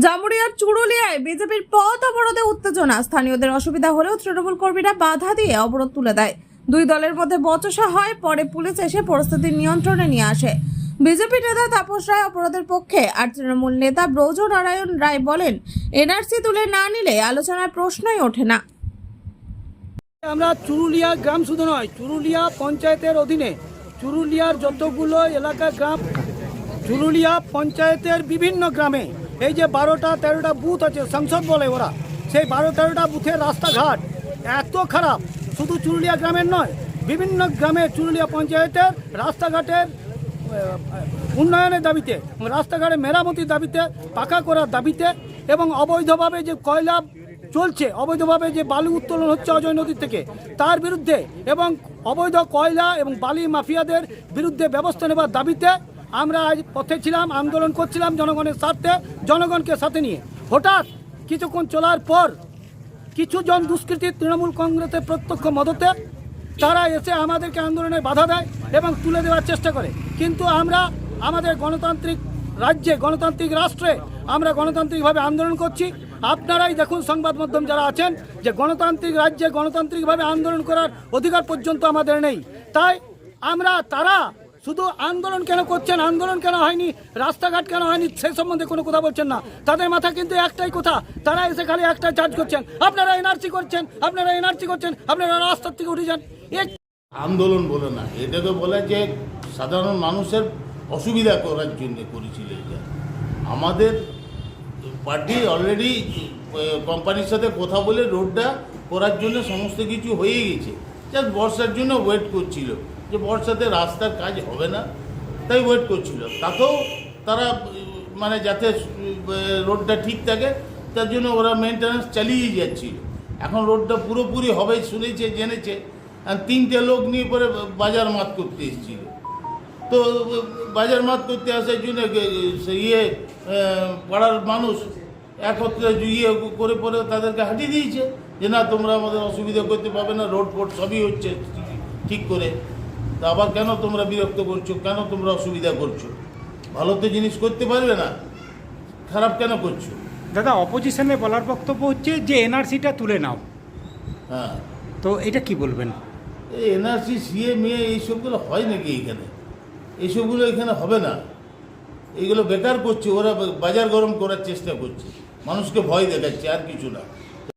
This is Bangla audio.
জামুরিয়ার চুরুলিয়ায় বিজেপির পথ অবরোধে উত্তেজনা। স্থানীয়দের অসুবিধা হলেও তৃণমূল কর্মীরা বাধা দিয়ে অবরোধ তুলে দেয়। দুই দলের মধ্যে বচসা হয়, পরে পুলিশ এসে পরিস্থিতি নিয়ন্ত্রণে নিয়ে আসে। বিজেপি নেতা তাপস রায় অপরাধের পক্ষে আর তৃণমূল নেতা ব্রজ নারায়ণ রায় বলেন, এনআরসি তুলে না নিলে আলোচনার প্রশ্নই ওঠে না। আমরা চুরুলিয়া গ্রাম শুধু নয়, চুরুলিয়া পঞ্চায়েতের অধীনে চুরুলিয়ার যতগুলো এলাকা গ্রাম, চুরুলিয়া পঞ্চায়েতের বিভিন্ন গ্রামে এই যে বারোটা তেরোটা বুথ আছে, সংসদ বলে ওরা। সেই বারো তেরোটা বুথের রাস্তাঘাট এত খারাপ। শুধু চুরুলিয়া গ্রামের নয়, বিভিন্ন গ্রামে চুরুলিয়া পঞ্চায়েতের রাস্তাঘাটের উন্নয়নের দাবিতে, রাস্তাঘাটে মেরামতির দাবিতে, পাকা করার দাবিতে এবং অবৈধভাবে যে কয়লা চলছে, অবৈধভাবে যে বালু উত্তোলন হচ্ছে অজয় নদীর থেকে, তার বিরুদ্ধে এবং অবৈধ কয়লা এবং বালি মাফিয়াদের বিরুদ্ধে ব্যবস্থা নেবার দাবিতে আমরা আজ পথে ছিলাম, আন্দোলন করছিলাম জনগণের স্বার্থে, জনগণকে সাথে নিয়ে। হঠাৎ কিছুক্ষণ চলার পর কিছু জন দুষ্কৃতী তৃণমূল কংগ্রেসের প্রত্যক্ষ মদতে তারা এসে আমাদেরকে আন্দোলনে বাধা দেয় এবং তুলে দেওয়ার চেষ্টা করে। কিন্তু আমরা আমাদের গণতান্ত্রিক রাজ্যে, গণতান্ত্রিক রাষ্ট্রে আমরা গণতান্ত্রিকভাবে আন্দোলন করছি। আপনারাই দেখুন সংবাদ মাধ্যম যারা আছেন যে গণতান্ত্রিক রাজ্যে গণতান্ত্রিকভাবে আন্দোলন করার অধিকার পর্যন্ত আমাদের নেই। তাই আমরা, তারা শুধু আন্দোলন কেন করছেন? আন্দোলন কেন হয়নি? রাস্তাঘাট কেন হয়নি? সে সম্বন্ধে কোনো কথা বলছেন না। তাদের মাথা কিন্তু একটাই কথা তারা এসে খালি একটাই চার্জ করছেন। আপনারা এনআরসি করছেন, আপনারা এনআরসি করছেন, আপনারা রাস্তার থেকে উঠে যান। আন্দোলন বলে না, এটা তো বলে যে সাধারণ মানুষের অসুবিধা করার জন্য করেছিল এটা। আমাদের পার্টি অলরেডি কোম্পানির সাথে কথা বলে রোডটা করার জন্য সমস্ত কিছু হয়ে গেছে। জাস্ট বর্ষার জন্য ওয়েট করছিল। যে বর্ষাতে রাস্তার কাজ হবে না, তাই ওয়েট করছিল। তাতেও তারা মানে যাতে রোডটা ঠিক থাকে, তার জন্য ওরা মেনটেন্যান্স চালিয়েই যাচ্ছিল। এখন রোডটা পুরোপুরি হবে শুনেছে, জেনেছে। তিনটে লোক নিয়ে পরে বাজার মাত করতে এসেছিল। তো, বাজার মাত করতে আসার জন্য ইয়ে পাড়ার মানুষ একত্রে ইয়ে করে পরে তাদেরকে হাঁটিয়ে দিয়েছে। যে না, তোমরা আমাদের অসুবিধা করতে পারবে না, রোড ফোড সবই হচ্ছে ঠিক করে। তা আবার কেন তোমরা বিরক্ত করছ? কেন তোমরা অসুবিধা করছ? ভালো তো জিনিস করতে পারবে না। খারাপ কেন করছ? দাদা অপোজিশনে বলার বক্তব্য হচ্ছে যে এনআরসিটা তুলে নাও। হ্যাঁ। তো এটা কি বলবেন? এই এনআরসি সিএ মেয়ে এইসবগুলো হয় নাকি এখানে? এইসবগুলো এখানে হবে না। এইগুলো বেকার করছে ওরা বাজার গরম করার চেষ্টা করছে। মানুষকে ভয় দেখাচ্ছে আর কিছু না।